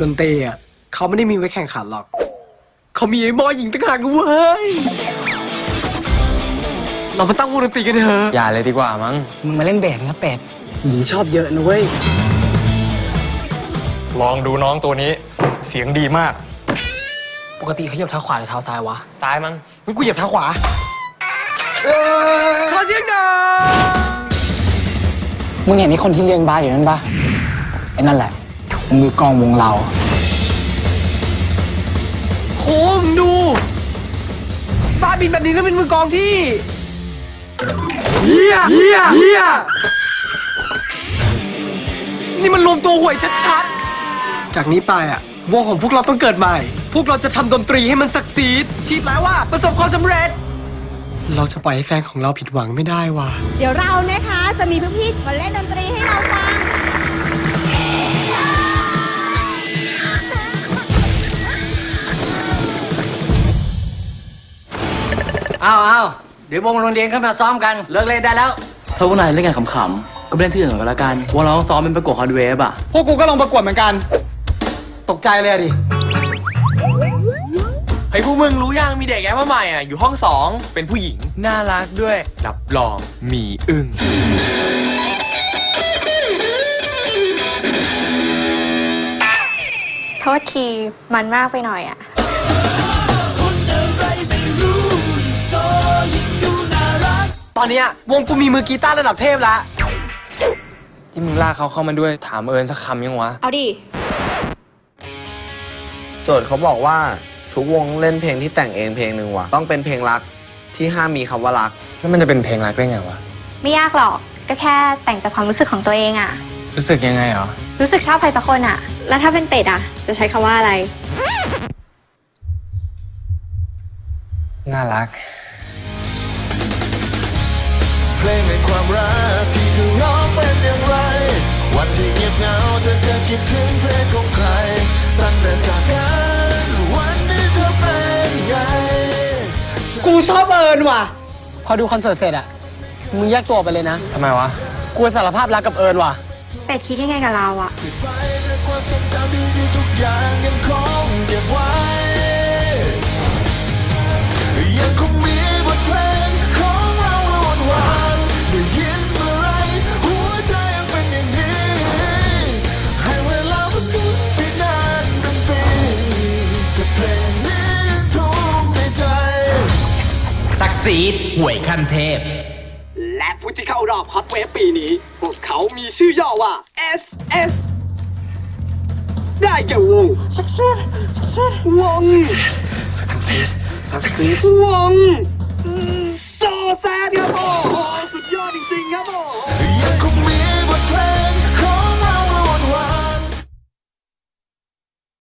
ดนตรีอะเขาไม่ได้มีไว้แข่งขันหรอก เขามีไอ้หมอหญิงต่างหากนะเว้ย เรามาตั้งวงดนตรีกันเถอะ อย่าเลยดีกว่ามั้ง มึงมาเล่นเบสนะเป็ด หญิงชอบเยอะนะเว้ย ลองดูน้องตัวนี้ เสียงดีมาก ปกติเขาเหยียบเท้าขวาหรือเท้าซ้ายวะ ซ้ายมั้งงั้นกูเหยียบเท้าขวา ขอเสียงหน่อยมึงเห็นไอ้คนที่เลี้ยงบาสอยู่นั่นปะไอ้นั่นแหละ มือกลองวงเราโหมึงดูบ้าบินแบบนี้แล้วเป็นมือกลองที่เฮียเฮียเฮียนี่มันรวมตัวห่วยชัดๆ จากนี้ไปอะ วงของพวกเราต้องเกิดใหม่ พวกเราจะทำดนตรีให้มันสักซีดที่แปลว่าประสบความสำเร็จ เราจะปล่อยให้แฟนของเราผิดหวังไม่ได้ว่ะ เดี๋ยวเรานะคะจะมีพี่ๆมาเล่นดนตรีให้เราฟัง เอาเอาเดี๋ยววงโรงเรียนเข้ามาซ้อมกัน เลิกเล่นได้แล้ว ถ้าพวกนายเล่นกันขำๆ ก็ไปเล่นที่อื่นก่อนก็แล้วกันวงเราต้องซ้อมเป็นประกวดฮอตเวฟอะ พวกกูก็ลองประกวดเหมือนกัน ตกใจเลยอะดิ เฮ้ยพวกมึงรู้ยังมีเด็กแอปมาใหม่อะอยู่ห้องสองเป็นผู้หญิงน่ารักด้วย รับรองมีอึ้งโทษทีมันมากไปหน่อยอะ อนเนี้ยวงกูมีมือกีตาร์ระดับเทพแล้วที่มึงลากเขาเข้ามาด้วยถามเอิญสักคำยังวะ เอาดิ โจทย์เขาบอกว่าทุกวงเล่นเพลงที่แต่งเองเพลงหนึ่งว่ะ ต้องเป็นเพลงรักที่ห้ามมีคำว่ารัก แล้วมันจะเป็นเพลงรักได้ไงวะ ไม่ยากหรอก ก็แค่แต่งจากความรู้สึกของตัวเองอะรู้สึกยังไงเหรอ รู้สึกชอบใครสักคนอะแล้วถ้าเป็นเป็ดอะจะใช้คำว่าอะไร น่ารัก ความรักที่เธอร้องเป็นอย่างไร วันที่เงียบเหงาเธอจะคิดถึงเพลงของใคร ตั้งแต่จากกันวันนี้เธอเป็นไง กูชอบเอิญว่ะ พอดูคอนเสิร์ตเสร็จอะมึงแยกตัวไปเลยนะ ทำไมวะ กูสารภาพรักกับเอิญว่ะ เป็ดคิดยังไงกับเราอะไปด้วยความทรงจำดีๆทุกอย่างยังคงเก็บไว้ยังคง ซีดห่วยขั้นเทพ และผู้ที่เข้ารอบฮอตเวฟปีนี้ พวกเขามีชื่อย่อว่า SS ได้แก่วงสักซีดสัวงสักซีดสัวงโซแซดครับโอ้สุดยอดจริงๆครับโอ้